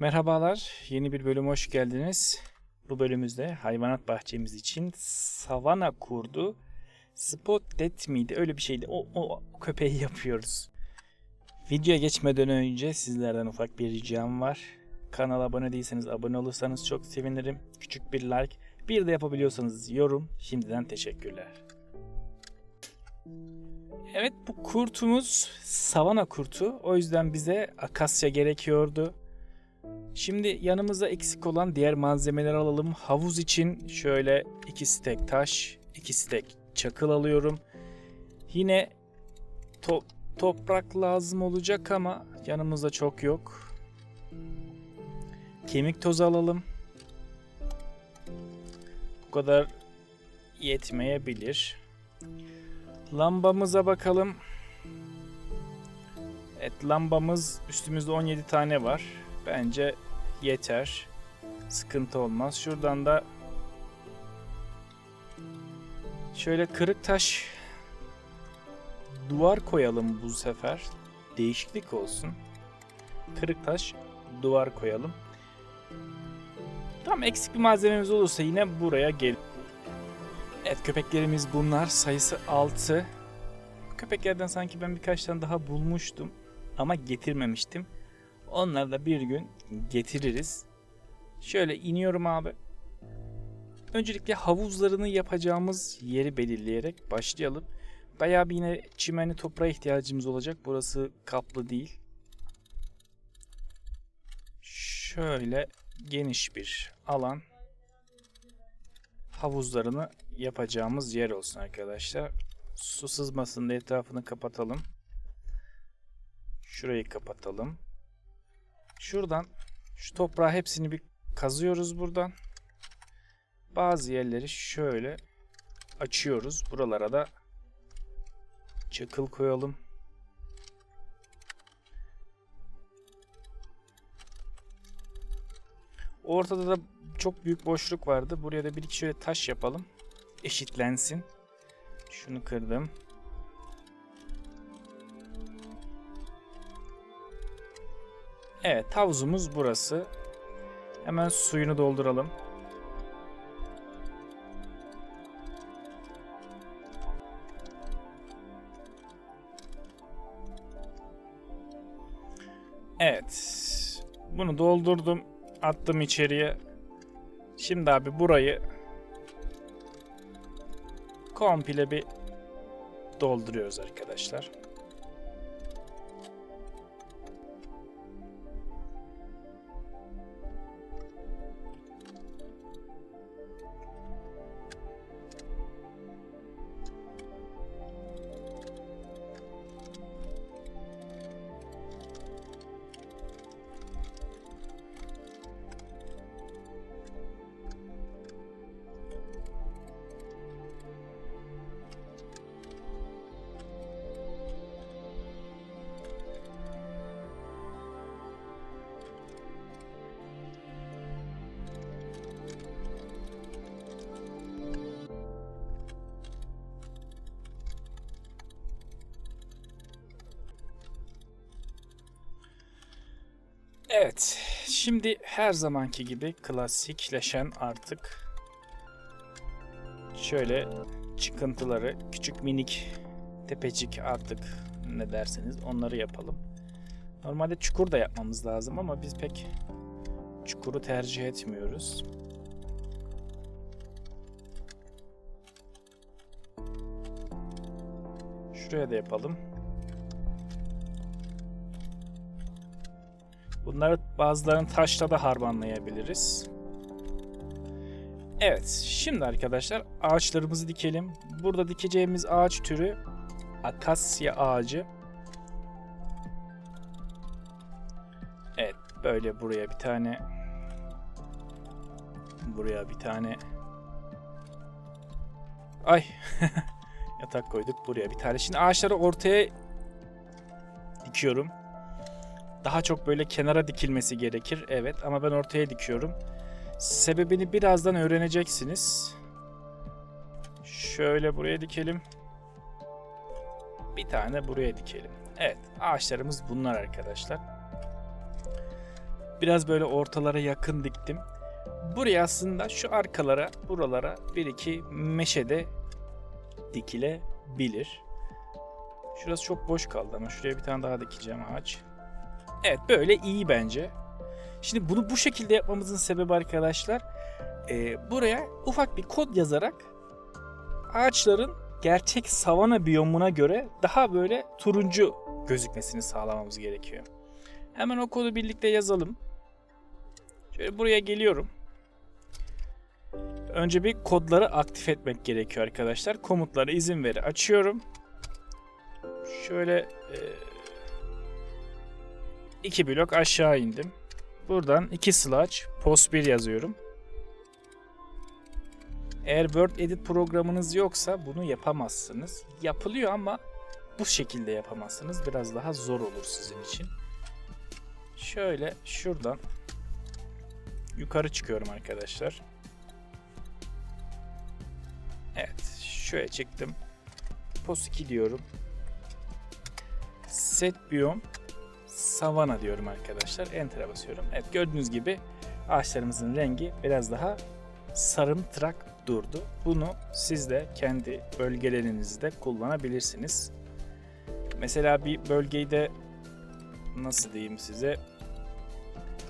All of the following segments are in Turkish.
Merhabalar, yeni bir bölüme hoş geldiniz. Bu bölümümüzde hayvanat bahçemiz için savana kurdu. Spotted miydi? Öyle bir şeydi. O, o, o köpeği yapıyoruz. Videoya geçmeden önce sizlerden ufak bir ricam var. Kanala abone değilseniz abone olursanız çok sevinirim. Küçük bir like, bir de yapabiliyorsanız yorum. Şimdiden teşekkürler. Evet bu kurtumuz savana kurtu. O yüzden bize akasya gerekiyordu. Şimdi yanımıza eksik olan diğer malzemeleri alalım. Havuz için şöyle iki stek taş, iki stek çakıl alıyorum. Yine to- toprak lazım olacak ama yanımızda çok yok. Kemik tozu alalım. Bu kadar yetmeyebilir. Lambamıza bakalım. Evet lambamız üstümüzde 17 tane var. Bence yeter. Sıkıntı olmaz. Şuradan da şöyle kırık taş duvar koyalım bu sefer. Değişiklik olsun. Kırık taş duvar koyalım. Tam eksik bir malzememiz olursa yine buraya gel. Evet köpeklerimiz bunlar. Sayısı 6. Köpeklerden sanki ben birkaç tane daha bulmuştum ama getirmemiştim. Onları da bir gün getiririz. Şöyle iniyorum abi. Öncelikle havuzlarını yapacağımız yeri belirleyerek başlayalım. Bayağı bir yine çimenli toprağa ihtiyacımız olacak. Burası kaplı değil. Şöyle geniş bir alan. Havuzlarını yapacağımız yer olsun arkadaşlar. Su sızmasın diye etrafını kapatalım. Şurayı kapatalım. Şuradan şu toprağı hepsini bir kazıyoruz buradan. Bazı yerleri şöyle açıyoruz. Buralara da çakıl koyalım. Ortada da çok büyük boşluk vardı. Buraya da bir iki şöyle taş yapalım. Eşitlensin. Şunu kırdım. Evet havuzumuz burası. Hemen suyunu dolduralım. Evet. Bunu doldurdum. Attım içeriye. Şimdi abi burayı komple bir dolduruyoruz arkadaşlar. Evet, şimdi her zamanki gibi klasikleşen artık şöyle çıkıntıları, küçük minik tepecik artık ne derseniz onları yapalım. Normalde çukur da yapmamız lazım ama biz pek çukuru tercih etmiyoruz. Şuraya da yapalım. Bunları bazılarını taşla da harmanlayabiliriz. Evet, şimdi arkadaşlar ağaçlarımızı dikelim. Burada dikeceğimiz ağaç türü akasya ağacı. Evet, böyle buraya bir tane buraya bir tane ay yatak koyduk buraya bir tane. Şimdi ağaçları ortaya dikiyorum. Daha çok böyle kenara dikilmesi gerekir. Evet ama ben ortaya dikiyorum. Sebebini birazdan öğreneceksiniz. Şöyle buraya dikelim. Bir tane buraya dikelim. Evet ağaçlarımız bunlar arkadaşlar. Biraz böyle ortalara yakın diktim. Buraya aslında şu arkalara, buralara bir iki meşede dikilebilir. Şurası çok boş kaldı ama şuraya bir tane daha dikeceğim ağaç. Evet böyle iyi bence. Şimdi bunu bu şekilde yapmamızın sebebi arkadaşlar e, buraya ufak bir kod yazarak ağaçların gerçek savana biyomuna göre daha böyle turuncu gözükmesini sağlamamız gerekiyor. Hemen o kodu birlikte yazalım. Şöyle buraya geliyorum. Önce bir kodları aktif etmek gerekiyor arkadaşlar. Komutlara izin veri açıyorum. Şöyle e, iki blok aşağı indim. Buradan iki slash post 1 yazıyorum. Eğer Word Edit programınız yoksa bunu yapamazsınız. Yapılıyor ama bu şekilde yapamazsınız. Biraz daha zor olur sizin için. Şöyle şuradan yukarı çıkıyorum arkadaşlar. Evet, şöyle çıktım. Post 2 diyorum. Set biome savana diyorum arkadaşlar. Enter'a basıyorum. Evet gördüğünüz gibi ağaçlarımızın rengi biraz daha sarımtırak durdu. Bunu siz de kendi bölgelerinizde kullanabilirsiniz. Mesela bir bölgeyi de nasıl diyeyim size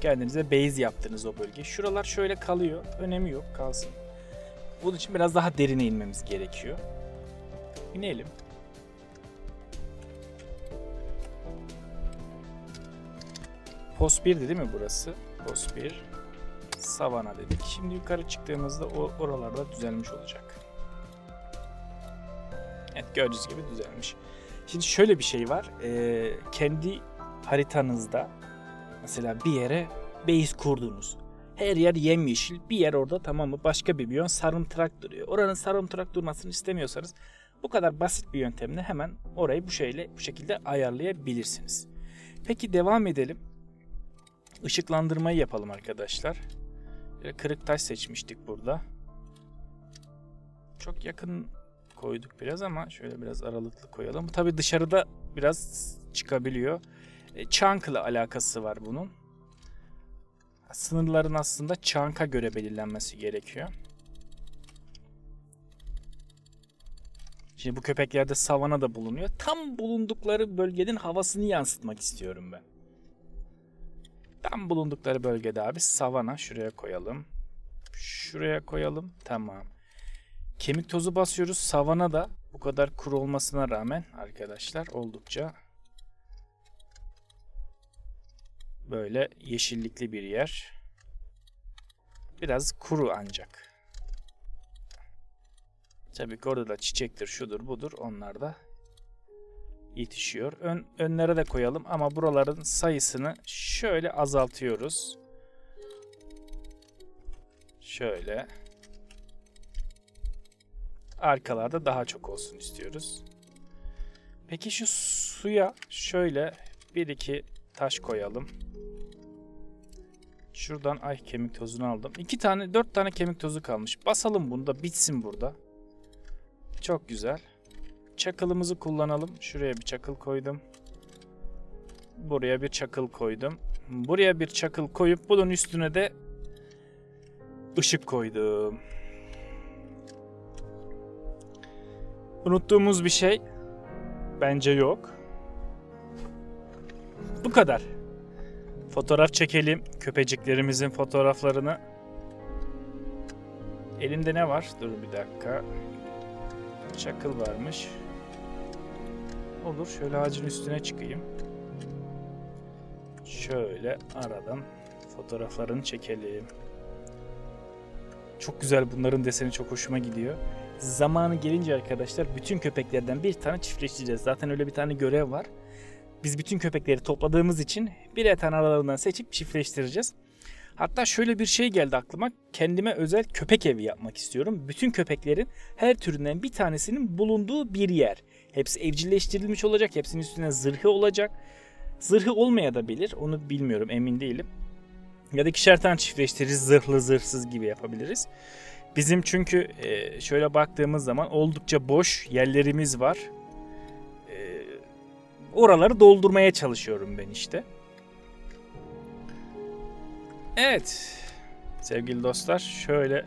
kendinize base yaptınız o bölge. Şuralar şöyle kalıyor. Önemi yok kalsın. Bunun için biraz daha derine inmemiz gerekiyor. İnelim. Post 1'di değil mi burası? Post 1. Savana dedik. Şimdi yukarı çıktığımızda o oralarda düzelmiş olacak. Evet gördüğünüz gibi düzelmiş. Şimdi şöyle bir şey var. Ee, kendi haritanızda mesela bir yere base kurdunuz. Her yer yemyeşil. Bir yer orada tamam mı? Başka bir biyon sarımtırak duruyor. Oranın sarımtırak durmasını istemiyorsanız bu kadar basit bir yöntemle hemen orayı bu şeyle bu şekilde ayarlayabilirsiniz. Peki devam edelim. Işıklandırmayı yapalım arkadaşlar. Böyle kırık taş seçmiştik burada. Çok yakın koyduk biraz ama şöyle biraz aralıklı koyalım. Tabi dışarıda biraz çıkabiliyor. E, ile alakası var bunun. Sınırların aslında chunk'a göre belirlenmesi gerekiyor. Şimdi bu köpeklerde savana da bulunuyor. Tam bulundukları bölgenin havasını yansıtmak istiyorum ben. Tam bulundukları bölgede abi savana şuraya koyalım. Şuraya koyalım. Tamam. Kemik tozu basıyoruz. Savana da bu kadar kuru olmasına rağmen arkadaşlar oldukça böyle yeşillikli bir yer. Biraz kuru ancak. Tabii ki orada da çiçektir, şudur, budur. Onlar da yetişiyor. Ön, önlere de koyalım ama buraların sayısını şöyle azaltıyoruz. Şöyle. Arkalarda daha çok olsun istiyoruz. Peki şu suya şöyle bir iki taş koyalım. Şuradan ay kemik tozunu aldım. İki tane, dört tane kemik tozu kalmış. Basalım bunu da bitsin burada. Çok güzel. Çakılımızı kullanalım. Şuraya bir çakıl koydum. Buraya bir çakıl koydum. Buraya bir çakıl koyup bunun üstüne de ışık koydum. Unuttuğumuz bir şey bence yok. Bu kadar. Fotoğraf çekelim. Köpeciklerimizin fotoğraflarını. Elimde ne var? Dur bir dakika. Çakıl varmış. Olur. Şöyle ağacın üstüne çıkayım. Şöyle aradan fotoğraflarını çekelim. Çok güzel. Bunların deseni çok hoşuma gidiyor. Zamanı gelince arkadaşlar bütün köpeklerden bir tane çiftleştireceğiz. Zaten öyle bir tane görev var. Biz bütün köpekleri topladığımız için birer tane aralarından seçip çiftleştireceğiz. Hatta şöyle bir şey geldi aklıma. Kendime özel köpek evi yapmak istiyorum. Bütün köpeklerin her türünden bir tanesinin bulunduğu bir yer. Hepsi evcilleştirilmiş olacak. Hepsinin üstüne zırhı olacak. Zırhı olmaya da bilir. Onu bilmiyorum emin değilim. Ya da ikişer tane çiftleştiririz. Zırhlı zırhsız gibi yapabiliriz. Bizim çünkü e, şöyle baktığımız zaman oldukça boş yerlerimiz var. E, oraları doldurmaya çalışıyorum ben işte. Evet. Sevgili dostlar şöyle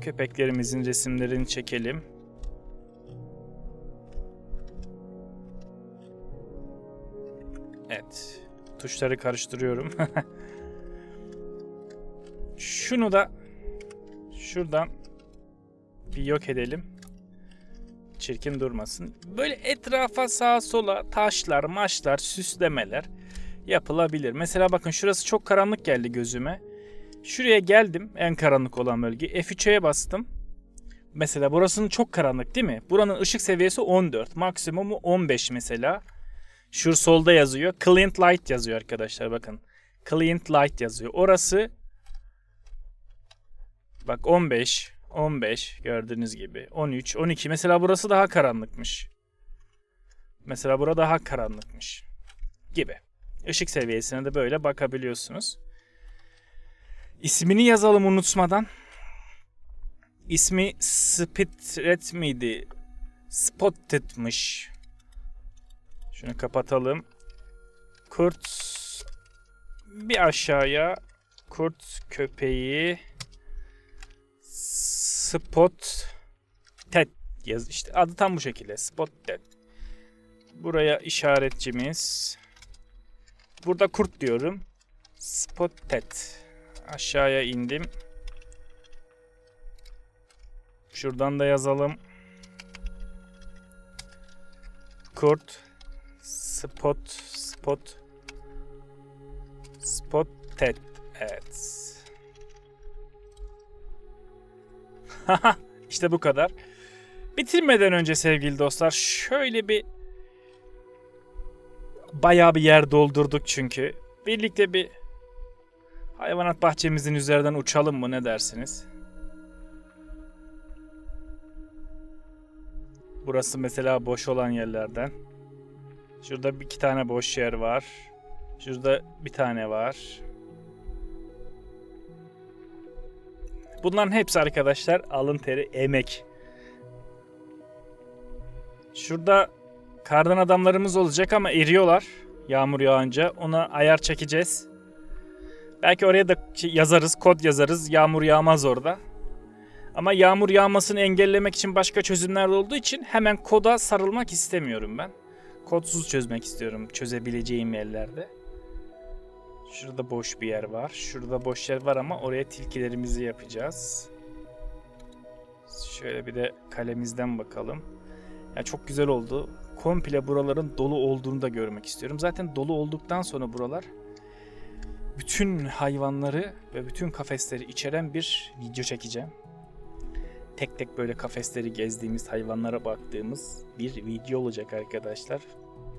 köpeklerimizin resimlerini çekelim. Evet. Tuşları karıştırıyorum. Şunu da şuradan bir yok edelim. Çirkin durmasın. Böyle etrafa sağa sola taşlar, maçlar, süslemeler yapılabilir. Mesela bakın şurası çok karanlık geldi gözüme. Şuraya geldim en karanlık olan bölge. F3'e bastım. Mesela burasının çok karanlık değil mi? Buranın ışık seviyesi 14. Maksimumu 15 mesela. Şu solda yazıyor. Client Light yazıyor arkadaşlar bakın. Client Light yazıyor. Orası bak 15, 15 gördüğünüz gibi. 13, 12. Mesela burası daha karanlıkmış. Mesela bura daha karanlıkmış. Gibi. Işık seviyesine de böyle bakabiliyorsunuz. İsmini yazalım unutmadan. İsmi Spitret miydi? Spotted'mış. Şunu kapatalım. Kurt bir aşağıya kurt köpeği spot ted yaz işte adı tam bu şekilde spot ted. Buraya işaretçimiz. Burada kurt diyorum. Spot ted. Aşağıya indim. Şuradan da yazalım. Kurt spot spot spotted. Evet. işte bu kadar. Bitirmeden önce sevgili dostlar şöyle bir bayağı bir yer doldurduk çünkü. Birlikte bir hayvanat bahçemizin üzerinden uçalım mı ne dersiniz? Burası mesela boş olan yerlerden. Şurada bir iki tane boş yer var. Şurada bir tane var. Bunların hepsi arkadaşlar alın teri, emek. Şurada kardan adamlarımız olacak ama eriyorlar yağmur yağınca. Ona ayar çekeceğiz. Belki oraya da yazarız, kod yazarız. Yağmur yağmaz orada. Ama yağmur yağmasını engellemek için başka çözümler olduğu için hemen koda sarılmak istemiyorum ben. Kodsuz çözmek istiyorum çözebileceğim yerlerde. Şurada boş bir yer var. Şurada boş yer var ama oraya tilkilerimizi yapacağız. Şöyle bir de kalemizden bakalım. Ya çok güzel oldu. Komple buraların dolu olduğunu da görmek istiyorum. Zaten dolu olduktan sonra buralar bütün hayvanları ve bütün kafesleri içeren bir video çekeceğim. Tek tek böyle kafesleri gezdiğimiz, hayvanlara baktığımız bir video olacak arkadaşlar.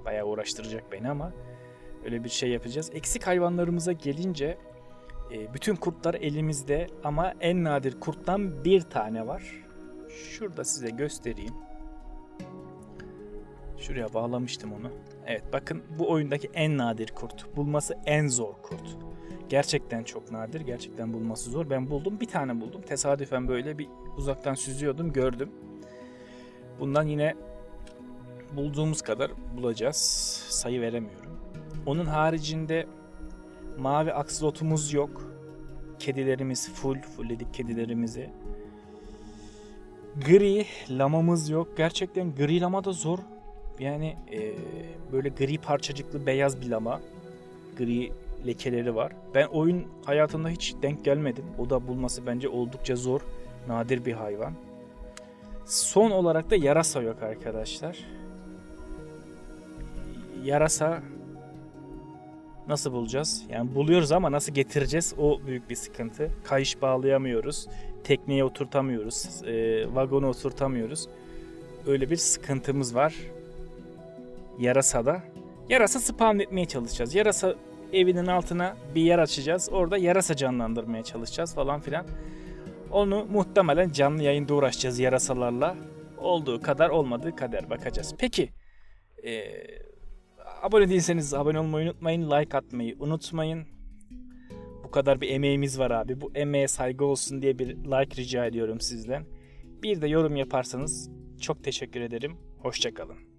Bayağı uğraştıracak beni ama öyle bir şey yapacağız. Eksik hayvanlarımıza gelince e, bütün kurtlar elimizde ama en nadir kurttan bir tane var. Şurada size göstereyim. Şuraya bağlamıştım onu. Evet bakın bu oyundaki en nadir kurt. Bulması en zor kurt. Gerçekten çok nadir. Gerçekten bulması zor. Ben buldum. Bir tane buldum. Tesadüfen böyle bir uzaktan süzüyordum. Gördüm. Bundan yine bulduğumuz kadar bulacağız. Sayı veremiyorum. Onun haricinde mavi akslotumuz yok. Kedilerimiz full. Fullledik kedilerimizi. Gri lamamız yok. Gerçekten gri lama da zor. Yani e, böyle gri parçacıklı beyaz bir lama. Gri lekeleri var. Ben oyun hayatında hiç denk gelmedim. O da bulması bence oldukça zor. Nadir bir hayvan. Son olarak da yarasa yok arkadaşlar. Yarasa nasıl bulacağız? Yani buluyoruz ama nasıl getireceğiz? O büyük bir sıkıntı. Kayış bağlayamıyoruz. Tekneye oturtamıyoruz. E, vagona oturtamıyoruz. Öyle bir sıkıntımız var. Yarasada. Yarasa spawn etmeye çalışacağız. Yarasa evinin altına bir yer açacağız. Orada yarasa canlandırmaya çalışacağız falan filan. Onu muhtemelen canlı yayında uğraşacağız yarasalarla. Olduğu kadar olmadığı kadar bakacağız. Peki e, abone değilseniz abone olmayı unutmayın. Like atmayı unutmayın. Bu kadar bir emeğimiz var abi. Bu emeğe saygı olsun diye bir like rica ediyorum sizden. Bir de yorum yaparsanız çok teşekkür ederim. Hoşçakalın.